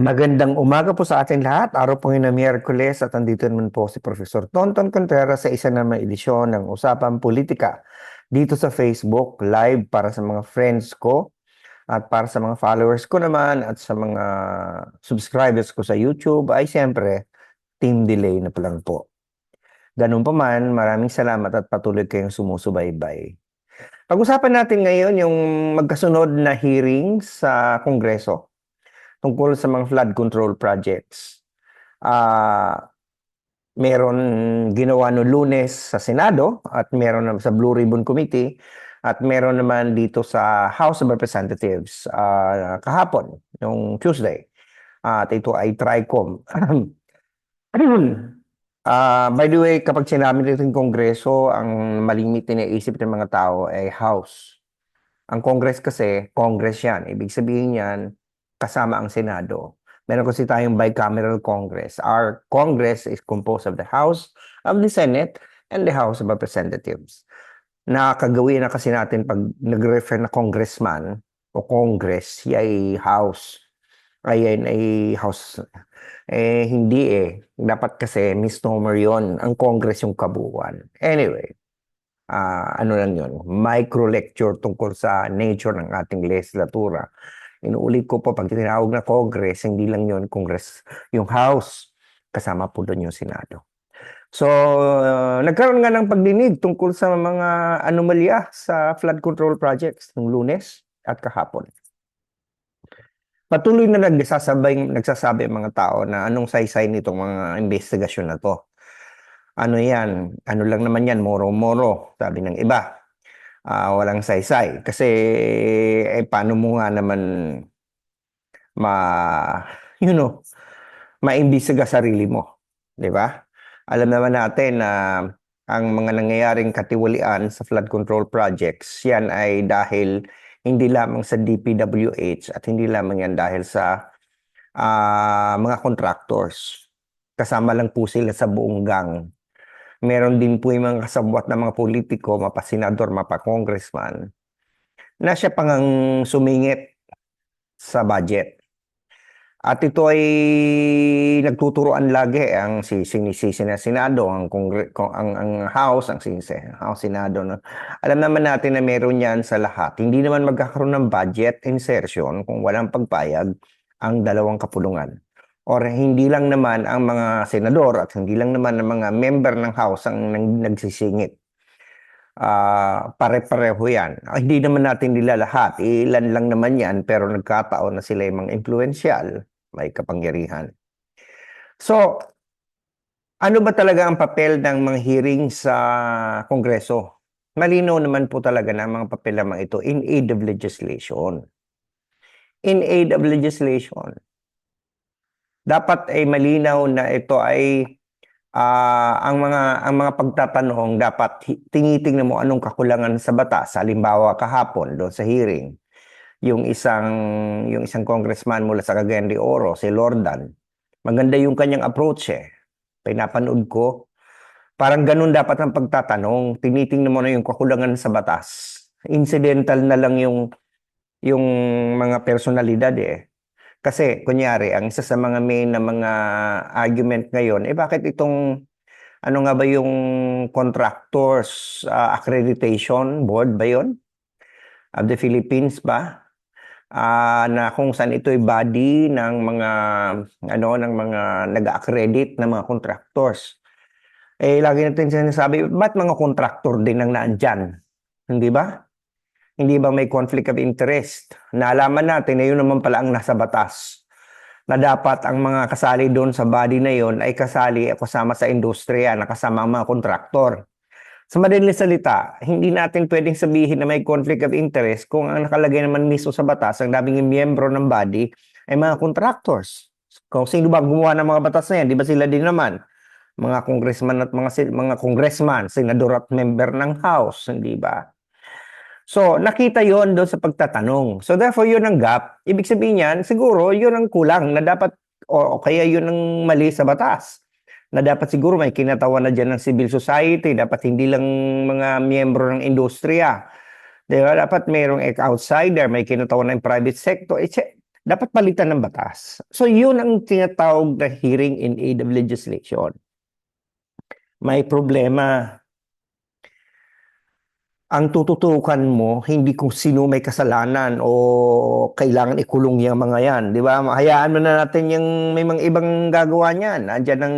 Magandang umaga po sa ating lahat. Araw po ngayon na Miyerkules at andito naman po si Professor Tonton Contreras sa isa naman edisyon ng Usapang Politika dito sa Facebook live para sa mga friends ko at para sa mga followers ko naman at sa mga subscribers ko sa YouTube ay siyempre team delay na pa lang po. Ganun pa man, maraming salamat at patuloy kayong sumusubaybay. Pag-usapan natin ngayon yung magkasunod na hearing sa Kongreso tungkol sa mga flood control projects. Ah, meron ginawa no lunes sa Senado at meron sa Blue Ribbon Committee at meron naman dito sa House of Representatives ah, kahapon, yung Tuesday. at ito ay TRICOM. Ah, by the way, kapag sinabi nito yung Kongreso, ang malimit iniisip ng mga tao ay House. Ang Congress kasi, Congress yan. Ibig sabihin yan, kasama ang Senado. Meron kasi tayong bicameral Congress. Our Congress is composed of the House of the Senate and the House of Representatives. Nakakagawin na kasi natin pag nag-refer na congressman o Congress, ay House. Ayan ay House. Eh, hindi eh. Dapat kasi misnomer yon Ang Congress yung kabuuan. Anyway, ah ano lang yun, micro lecture tungkol sa nature ng ating legislatura. Inuulit ko po, pag tinawag na Congress, hindi lang yun Congress, yung House, kasama po doon yung Senado. So, uh, nagkaroon nga ng pagdinig tungkol sa mga anomalya sa flood control projects ng lunes at kahapon. Patuloy na nagsasabay, nagsasabi ang mga tao na anong saysay nitong mga investigasyon na to. Ano yan? Ano lang naman yan? Moro-moro, sabi ng iba ah, walang saysay. Kasi, eh, paano mo nga naman ma, you know, maimbisiga sarili mo. Di ba? Alam naman natin na ang mga nangyayaring katiwalian sa flood control projects, yan ay dahil hindi lamang sa DPWH at hindi lamang yan dahil sa ah, mga contractors. Kasama lang po sila sa buong gang meron din po yung mga kasabwat na mga politiko, mapa senador, mapa congressman, na siya pang sumingit sa budget. At ito ay nagtuturoan lagi ang si sinisisi na Senado, ang, Kongre, ang, ang House, ang sinise, House, Senado. No? Alam naman natin na meron yan sa lahat. Hindi naman magkakaroon ng budget insertion kung walang pagpayag ang dalawang kapulungan or hindi lang naman ang mga senador at hindi lang naman ang mga member ng House ang nagsisingit. Uh, pare-pareho yan. Uh, hindi naman natin nila lahat. Ilan lang naman yan pero nagkataon na sila yung mga influential, may kapangyarihan. So, ano ba talaga ang papel ng mga hearing sa Kongreso? Malinaw naman po talaga na mga papel naman ito in aid of legislation. In aid of legislation dapat ay malinaw na ito ay uh, ang mga ang mga pagtatanong dapat tinitingnan mo anong kakulangan sa batas. Halimbawa kahapon doon sa hearing, yung isang yung isang congressman mula sa Cagayan de Oro, si Lordan. Maganda yung kanyang approach eh. Pinapanood ko. Parang ganun dapat ang pagtatanong. Tinitingnan mo na yung kakulangan sa batas. Incidental na lang yung yung mga personalidad eh. Kasi, kunyari, ang isa sa mga main na mga argument ngayon, eh bakit itong, ano nga ba yung contractors uh, accreditation board ba yon Of the Philippines ba? Uh, na kung saan ito'y body ng mga, ano, ng mga nag-accredit na mga contractors. Eh, lagi natin sinasabi, ba't mga contractor din ang naandyan? Hindi ba? Hindi ba may conflict of interest? Naalaman natin na yun naman pala ang nasa batas. Na dapat ang mga kasali doon sa body na yon ay kasali kasama sa industriya, nakasama ang mga kontraktor. Sa madaling salita, hindi natin pwedeng sabihin na may conflict of interest kung ang nakalagay naman mismo sa batas, ang daming miyembro ng body ay mga contractors. Kung sino ba gumawa ng mga batas na yan, di ba sila din naman? Mga congressman at mga, mga congressman, senador at member ng House, hindi ba? So, nakita yon doon sa pagtatanong. So, therefore, yun ang gap. Ibig sabihin yan, siguro, yun ang kulang na dapat, o, o kaya yun ang mali sa batas. Na dapat siguro may kinatawan na dyan ng civil society, dapat hindi lang mga miyembro ng industriya. Diba? Dapat mayroong outsider, may kinatawan ng private sector. It's, dapat palitan ng batas. So yun ang tinatawag na hearing in aid of legislation. May problema. Ang tututukan mo, hindi kung sino may kasalanan o kailangan ikulong yung mga yan. Di ba? Hayaan mo na natin yung may mga ibang gagawa niyan. Andiyan ng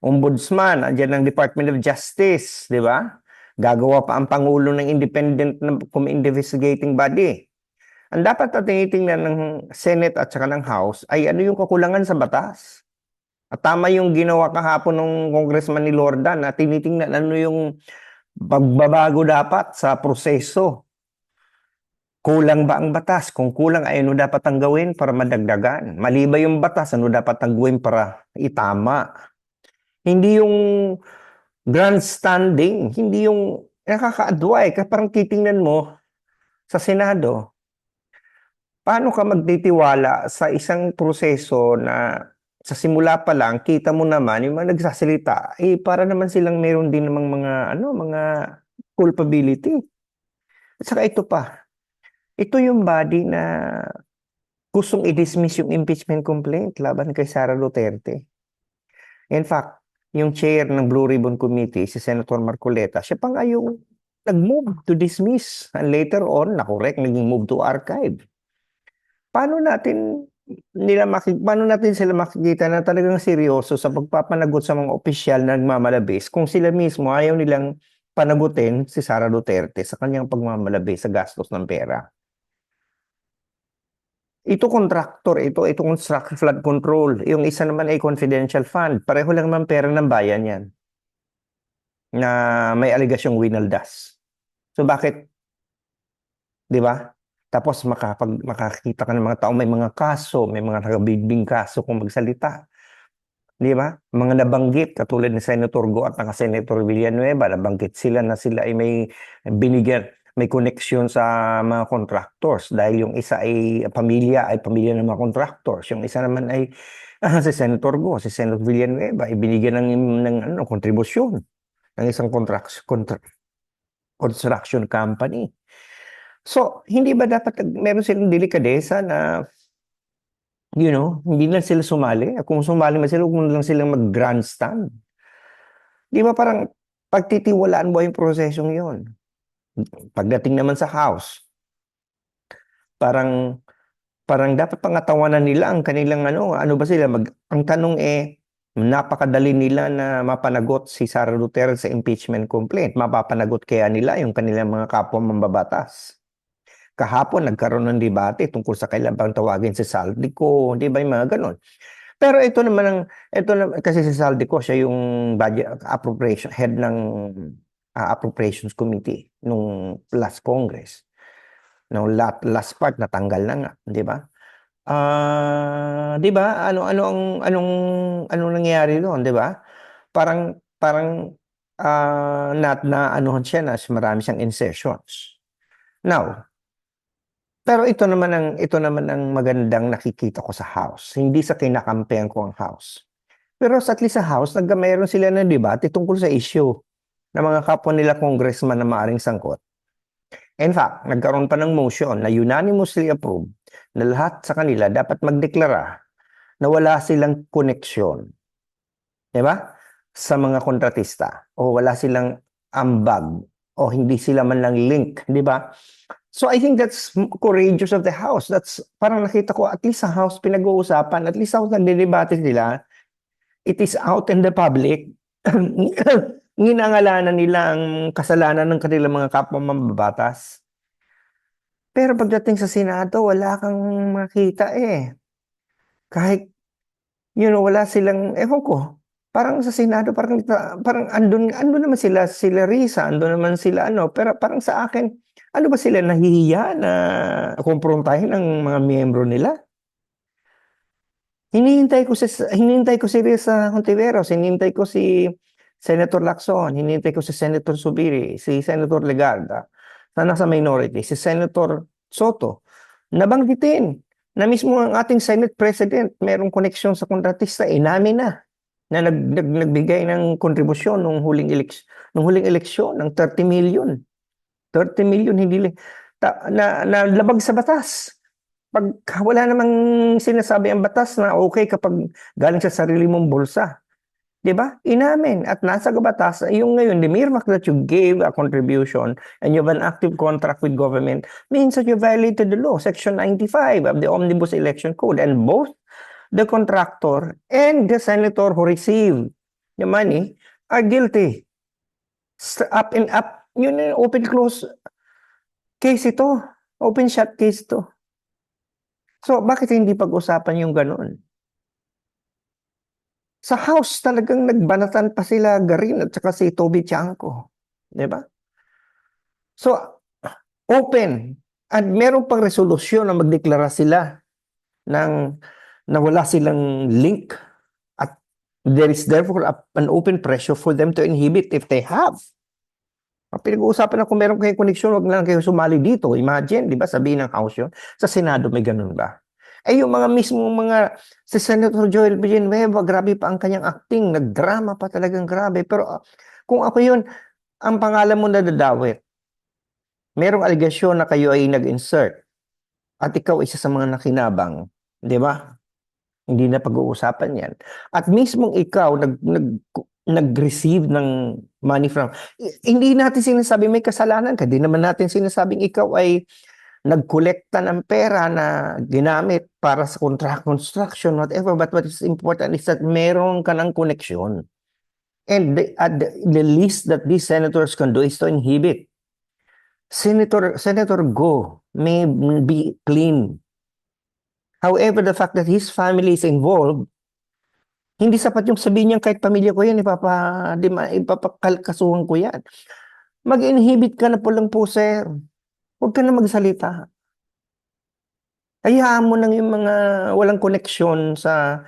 ombudsman, andiyan ng Department of Justice. Di ba? Gagawa pa ang Pangulo ng independent na investigating body. Ang dapat na tinitingnan ng Senate at saka ng House ay ano yung kakulangan sa batas. At tama yung ginawa kahapon ng Congressman ni Lorda na tinitingnan ano yung pagbabago dapat sa proseso. Kulang ba ang batas? Kung kulang, ay ano dapat ang gawin para madagdagan? Mali ba yung batas? Ano dapat ang gawin para itama? Hindi yung grandstanding, hindi yung nakakaadway. Kasi parang titingnan mo sa Senado, paano ka magtitiwala sa isang proseso na sa simula pa lang, kita mo naman yung mga nagsasalita, eh para naman silang meron din namang mga, ano, mga culpability. At saka ito pa, ito yung body na gustong i-dismiss yung impeachment complaint laban kay Sara Duterte. In fact, yung chair ng Blue Ribbon Committee, si Senator Marcoleta, siya pa nga yung nag-move to dismiss. And later on, na-correct, naging move to archive. Paano natin nila makik paano natin sila makikita na talagang seryoso sa pagpapanagot sa mga opisyal na nagmamalabis kung sila mismo ayaw nilang panagutin si Sara Duterte sa kanyang pagmamalabis sa gastos ng pera. Ito contractor, ito, ito construction flood control. Yung isa naman ay confidential fund. Pareho lang naman pera ng bayan yan. Na may aligasyong winaldas. So bakit? Di ba? Tapos makapag, makakita ka ng mga tao, may mga kaso, may mga nagabigbing kaso kung magsalita. Di ba? Mga nabanggit, katulad ni Senator Go at ng Senator Villanueva, nabanggit sila na sila ay may binigyan, may connection sa mga contractors dahil yung isa ay pamilya, ay pamilya ng mga contractors. Yung isa naman ay ah, si Senator Go, si Senator Villanueva, ay binigyan ng, ng ano, kontribusyon ng isang contract, contra, construction company. So, hindi ba dapat meron silang delikadesa na you know, hindi na sila sumali. Kung sumali man sila, na lang silang mag-grandstand. Di ba parang pagtitiwalaan mo yung prosesong yon. Pagdating naman sa house, parang parang dapat pangatawanan nila ang kanilang ano, ano ba sila mag ang tanong eh napakadali nila na mapanagot si Sara Duterte sa impeachment complaint. Mapapanagot kaya nila yung kanilang mga kapwa mambabatas. Kahapon nagkaroon ng debate tungkol sa kailan bang tawagin si Saldico, di ba yung mga ganon. Pero ito naman ang ito na, kasi si Saldico siya yung budget appropriation head ng ah, appropriations committee nung last congress. Nung last, last part natanggal na nga, di ba? Ah, di ba? Ano ano ang anong anong nangyari doon, di ba? Parang parang ah na, na anuhan siya na marami siyang insertions. Now, pero ito naman ang ito naman ang magandang nakikita ko sa house. Hindi sa kinakampihan ko ang house. Pero sa at least sa house, nagkameron sila ng debate tungkol sa issue ng mga kapwa nila congressman na maaring sangkot. In fact, nagkaroon pa ng motion na unanimously approved na lahat sa kanila dapat magdeklara na wala silang koneksyon. Di ba? Sa mga kontratista o wala silang ambag o hindi sila man lang link, di ba? So I think that's courageous of the House. That's parang nakita ko at least sa House pinag-uusapan, at least sa House nagdedebate sila. It is out in the public. Ginangalanan nila ang kasalanan ng kanilang mga kapwa mambabatas. Pero pagdating sa Senado, wala kang makita eh. Kahit, you know, wala silang, ewan ko, parang sa Senado, parang, parang andun, andun naman sila, sila Risa, andun naman sila ano, pero parang sa akin, ano ba sila nahihiya na kumprontahin ng mga miyembro nila? Hinihintay ko si hinihintay ko si Risa Hontiveros, hinihintay ko si Senator Lacson, hinihintay ko si Senator Subiri, si Senator Legarda, na nasa minority, si Senator Soto. Nabanggitin na mismo ang ating Senate President merong koneksyon sa kontratista, inamin na na nag, nag, nagbigay ng kontribusyon nung huling eleksyon, nung huling eleksyon ng 30 million. 30 million hindi ta, na, na labag sa batas. pag wala namang sinasabi ang batas na okay kapag galing sa sarili mong bulsa. 'Di ba? Inamin at nasa batas yung ngayon the mere fact that you gave a contribution and you have an active contract with government means that you violated the law section 95 of the Omnibus Election Code and both the contractor and the senator who received the money are guilty. Up and up, yun yung open close case ito. Open shut case ito. So, bakit hindi pag-usapan yung ganun? Sa House, talagang nagbanatan pa sila Garin at saka si Toby Chanko. Di ba? So, open. At meron pang resolusyon na magdeklara sila ng na wala silang link at there is therefore a- an open pressure for them to inhibit if they have. Ang pinag-uusapan na kung meron kayong koneksyon, wag na lang kayo sumali dito. Imagine, di ba, sabihin ng House yun. Sa Senado may ganun ba? Eh yung mga mismo mga, si Senator Joel Villanueva, grabe pa ang kanyang acting, nagdrama pa talagang grabe. Pero ah, kung ako yun, ang pangalan mo nadadawit. Merong aligasyon na kayo ay nag-insert at ikaw isa sa mga nakinabang, di ba? Hindi na pag-uusapan yan. At mismong ikaw nag, nag, nag-receive ng money from hindi natin sinasabi may kasalanan ka. Di naman natin sinasabing ikaw ay nagkolekta ng pera na ginamit para sa contract construction, whatever. But what is important is that meron ka ng connection. And the, at the, the least that these senators can do is to inhibit. Senator Senator Go may be clean. However, the fact that his family is involved, hindi sapat yung sabihin niya kahit pamilya ko yan, ipapa, di ma, ipapakalkasuhan ko yan. Mag-inhibit ka na po lang po, sir. Huwag ka na magsalita. Hayaan mo nang yung mga walang koneksyon sa...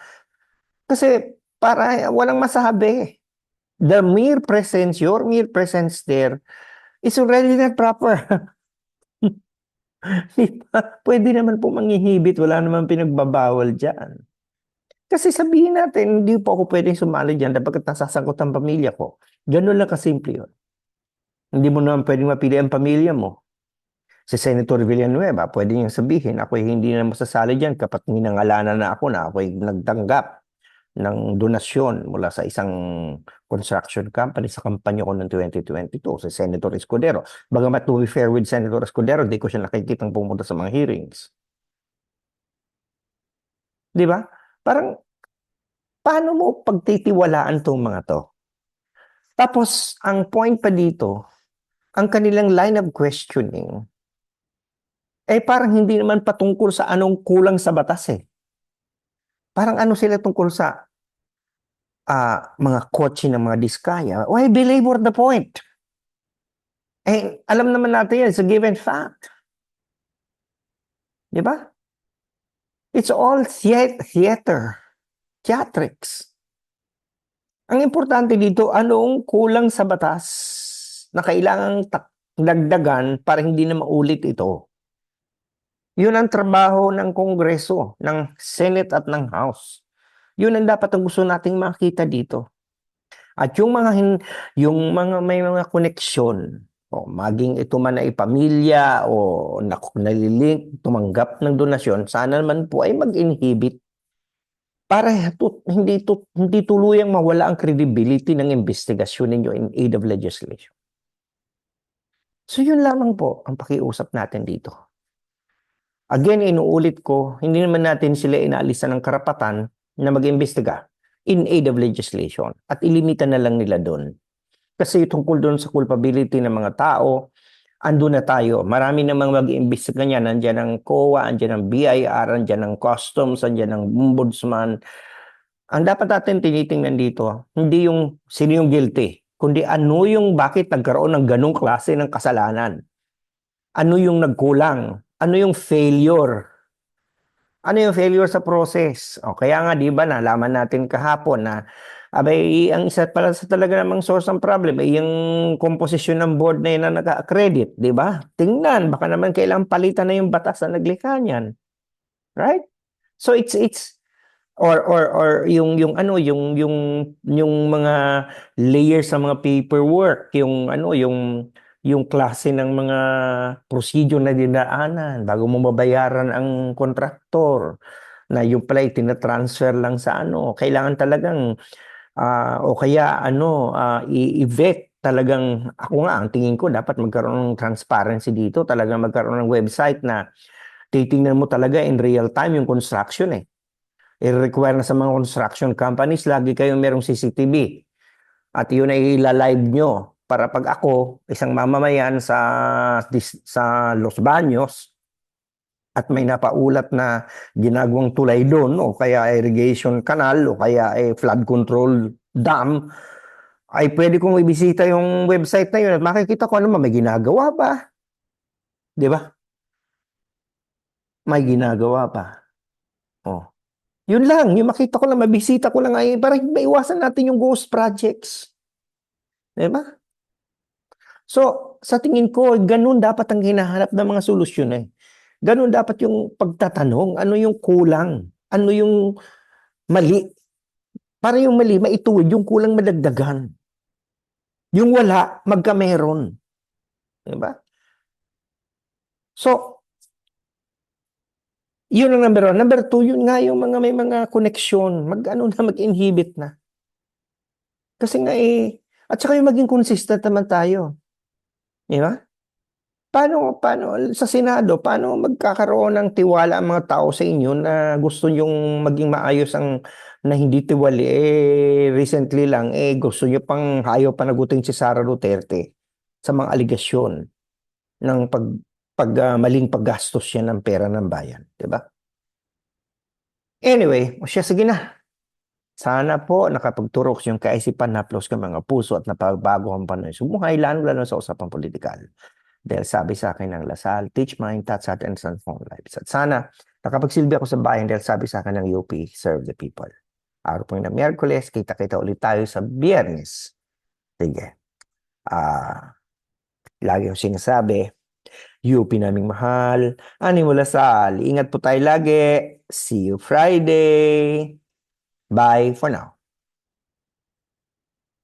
Kasi para walang masabi. The mere presence, your mere presence there is already not proper. Di ba? Pwede naman po manghihibit, wala naman pinagbabawal dyan. Kasi sabihin natin, hindi po ako pwedeng sumali dyan dapat nasasangkot ang pamilya ko. Ganun lang kasimple yun. Hindi mo naman pwedeng mapili ang pamilya mo. Si Senator Villanueva, pwede niyang sabihin, ako hindi na masasali dyan kapag ninangalanan na ako na ako'y nagtanggap ng donasyon mula sa isang construction company sa kampanya ko ng 2022, si Senator Escudero. Bagamat to be fair with Senator Escudero, di ko siya nakikitang pumunta sa mga hearings. Di ba? Parang, paano mo pagtitiwalaan tong mga to? Tapos, ang point pa dito, ang kanilang line of questioning, eh parang hindi naman patungkol sa anong kulang sa batas eh. Parang ano sila tungkol sa ah, mga kotse ng mga diskaya. Why belabor the point? Eh, alam naman natin yan, it's a given fact. Di ba? It's all thea- theater, theatrics. Ang importante dito, anong kulang sa batas na kailangang dagdagan para hindi na maulit ito? Yun ang trabaho ng Kongreso, ng Senate at ng House. Yun ang dapat ang gusto nating makita dito. At yung mga yung mga may mga koneksyon, o maging ito man ay pamilya o nalilink, tumanggap ng donasyon, sana naman po ay mag-inhibit para tu- hindi tu- hindi tuluyang mawala ang credibility ng investigasyon ninyo in aid of legislation. So yun lamang po ang pakiusap natin dito. Again, inuulit ko, hindi naman natin sila inaalisan ng karapatan na mag-imbestiga in aid of legislation at ilimita na lang nila doon. Kasi tungkol doon sa culpability ng mga tao, ando na tayo. Marami namang mag-imbestiga niya. Nandiyan ang COA, andyan ang BIR, andyan ang Customs, andyan ang Ombudsman. Ang dapat natin tinitingnan dito, hindi yung sino yung guilty, kundi ano yung bakit nagkaroon ng ganong klase ng kasalanan. Ano yung nagkulang? Ano yung failure? Ano yung failure sa process? O kaya nga 'di ba nalaman natin kahapon na abay ang isa pala sa talaga namang source ng problem ay yung komposisyon ng board na yun na naka-accredit, 'di ba? Tingnan baka naman kailangan palitan na yung batas na naglikha niyan. Right? So it's it's or or or yung yung ano yung yung yung mga layers sa mga paperwork, yung ano yung yung klase ng mga procedure na dinaanan bago mo mabayaran ang kontraktor na yung pala tina-transfer lang sa ano. Kailangan talagang ah, o kaya ano ah, i-vet talagang ako nga ang tingin ko dapat magkaroon ng transparency dito, talagang magkaroon ng website na titingnan mo talaga in real time yung construction eh. I-require na sa mga construction companies lagi kayong merong CCTV. At yun ay ila-live nyo para pag ako, isang mamamayan sa sa Los Baños at may napaulat na ginagawang tulay doon o kaya irrigation canal o kaya ay flood control dam ay pwede kong ibisita yung website na yun at makikita ko ano ba, may ginagawa ba? Di ba? May ginagawa pa. Oh. Yun lang, yung makita ko lang, mabisita ko lang ay para maiwasan natin yung ghost projects. Di ba? So, sa tingin ko, ganun dapat ang hinahanap ng mga solusyon eh. Ganun dapat yung pagtatanong, ano yung kulang, ano yung mali. Para yung mali, maituwid, yung kulang madagdagan. Yung wala, magkameron. Diba? So, yun ang number one. Number two, yun nga yung mga may mga connection. Mag, ano na, mag-inhibit na. Kasi nga eh, at saka yung maging consistent naman tayo. Di ba? Paano, paano, sa Senado, paano magkakaroon ng tiwala ang mga tao sa inyo na gusto yung maging maayos ang na hindi tiwali? Eh, recently lang, eh, gusto nyo pang ayaw panagutin si Sara Duterte sa mga aligasyon ng pag, pag ah, maling paggastos siya ng pera ng bayan. Di ba? Anyway, o siya, sige na. Sana po nakapagturok yung kaisipan na plus ka mga puso at napabago ang panoy. Sumuhay lalo lalo sa usapang politikal. Dahil sabi sa akin ng Lasal, teach mind, touch heart, and transform lives. At sana nakapagsilbi ako sa bayan dahil sabi sa akin ng UP, serve the people. Araw po na Miyerkules, kita-kita ulit tayo sa Biyernes. Sige. Ah, lagi yung sinasabi, UP naming mahal. Ani mo Lasal, ingat po tayo lagi. See you Friday. Bye for now.